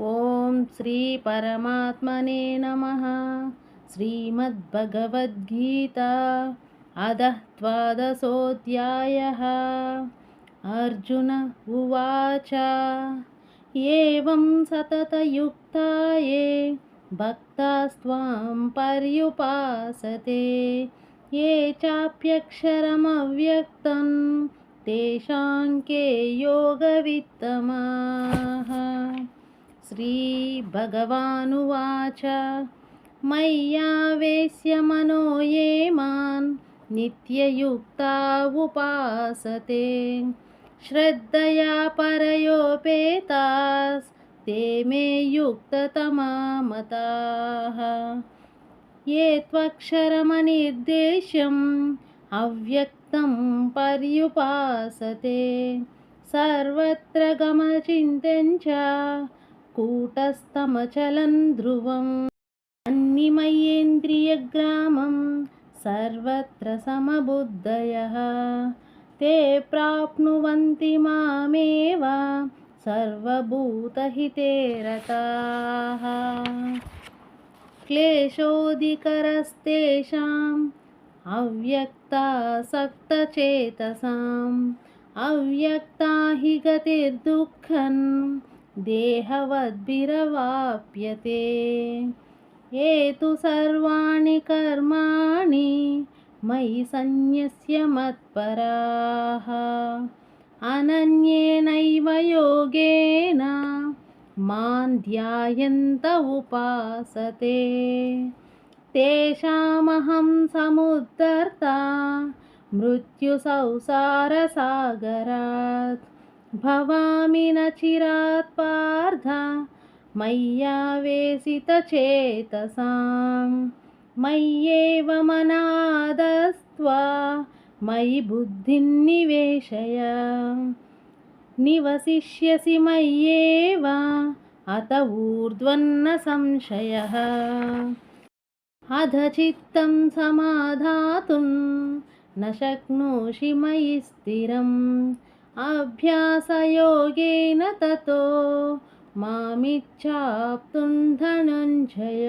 ॐ श्रीपरमात्मने नमः। श्रीमद्भगवद्गीता अधः द्वादशोऽध्यायः अर्जुन उवाच, एवं सततयुक्ता ये भक्तास्त्वां पर्युपासते, ये चाप्यक्षरमव्यक्तं तेषां के योगवित्तमाः। श्रीभगवानुवाच। मय्यावेश्य मनो ये मां नित्ययुक्ता उपासते। श्रद्धया परयोपेतास्ते मे युक्ततमा मताः ये त्वक्षरमनिर्देश्यम् अव्यक्तं पर्युपासते। सर्वत्र गमचिन्त्यं च కూటస్థమచలం ధ్రువం అన్నిమయేంద్రియగ్రామం సర్వత్ర సమబుద్ధయ. తే ప్రాప్నువంతి మామేవ సర్వభూతహితే రతా క్లేశోదికరస్తేషాం అవ్యక్తాసక్తచేతసాం అవ్యక్తా హి గతిర్దుఃఖన్ देहवद्भिरवाप्यते। ये तु सर्वाणि कर्माणि मयि सन्न्यस्य मत्पराः। अनन्येनैव योगेन मां ध्यायन्त उपासते। तेषामहं समुद्धर्ता मृत्युसंसारसागरात् భవామి నచిరాత్ పార్థ మయ్యావేసితచేతసాం మయ్యేవ మనాదస్త్వా మయి బుద్ధిన్నివేశయ నివసిష్యసి మయ్యేవ అత ఊర్ధ్వన్న సంశయ. అధ చిత్తం సమాధాతుం న శక్నోషి మయి స్థిరం. अभ्यासयोगेन ततो मामिच्छाप्तुं धनञ्जय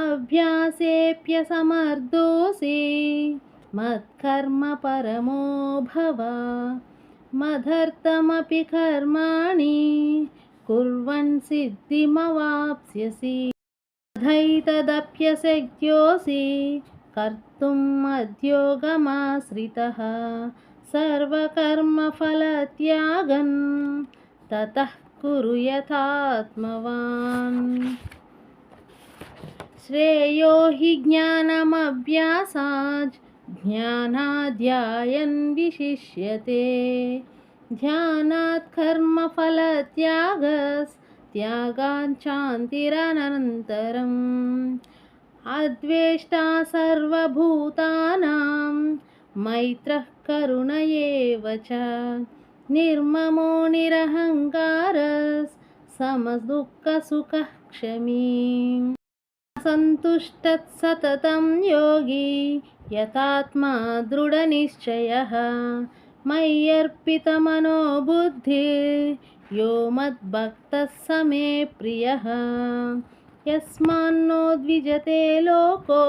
अभ्यासेऽप्यसमर्थोऽसि मत्कर्म परमो भव मदर्थमपि कर्माणि कुर्वन् सिद्धिमवाप्स्यसि तथैतदप्यशक्योऽसि कर्तुम् अद्योगमाश्रितः सर्वकर्मफलत्यागं ततः कुरु यथात्मवान्। श्रेयो हि ज्ञानमभ्यासात् ज्ञानाध्यायन् विशिष्यते। ध्यानात् कर्मफलत्यागस्त्यागाञ्चान्तिरनन्तरम् अद्वेष्टा सर्वभूतानां मैत्रः करुण एव च निर्ममो निरहङ्कारः समदुःखसुखः क्षमी सन्तुष्टः सततं योगी यतात्मा दृढनिश्चयः मय्यर्पितमनो बुद्धिः यो मद्भक्तः स मे प्रियः यस्मान्नो द्विजते लोको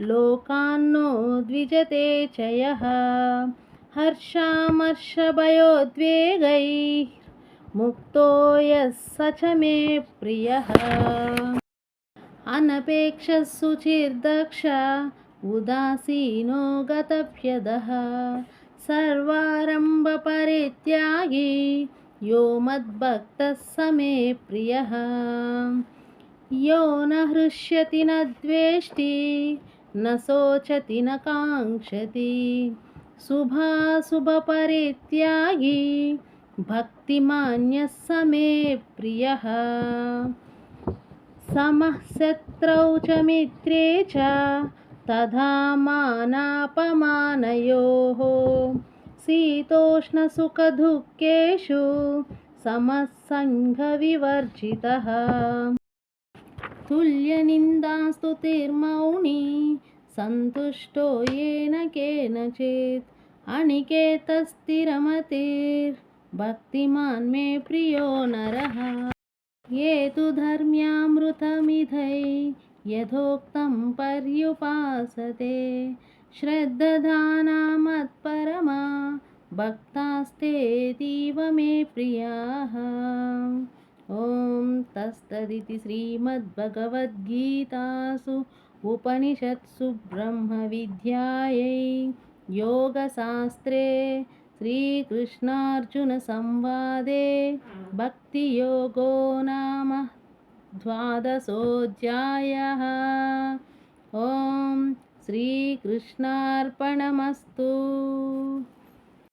లోకాన్నో ద్విజతే చయ హర్షామర్షభయోద్వేగై ముక్తో యస్స చ మే ప్రియ అనపేక్ష శుచిర్దక్ష ఉదాసీనో గతవ్యద సర్వారంభ పరిత్యాగి యో మద్భక్త సమే ప్రియ యో నహృష్యతి నద్వేష్టి न शोचति न काङ्क्षति। शुभाशुभपरित्यागी भक्तिमान्यः स मे प्रियः। समः शत्रौ च मित्रे च, तथा मानापमानयोः। शीतोष्णसुखदुःखेषु समस्सङ्घविवर्जितः तुल्यनिन्दास्तुतिर्मौनी सन्तुष्टो येन केनचित् अनिकेतस्थिरमतिर् भक्तिमान् मे प्रियो नरः। ये तु धर्म्यामृतमिधै यथोक्तं पर्युपासते। श्रद्दधानामत्परमा भक्तास्तेतीव मे प्रियाः ॐ तस्तदिति श्रीमद्भगवद्गीतासु उपनिषत्सु ब्रह्मविद्यायै योगशास्त्रे श्रीकृष्णार्जुनसंवादे भक्तियोगो नाम द्वादशोऽध्यायः ॐ श्रीकृष्णार्पणमस्तु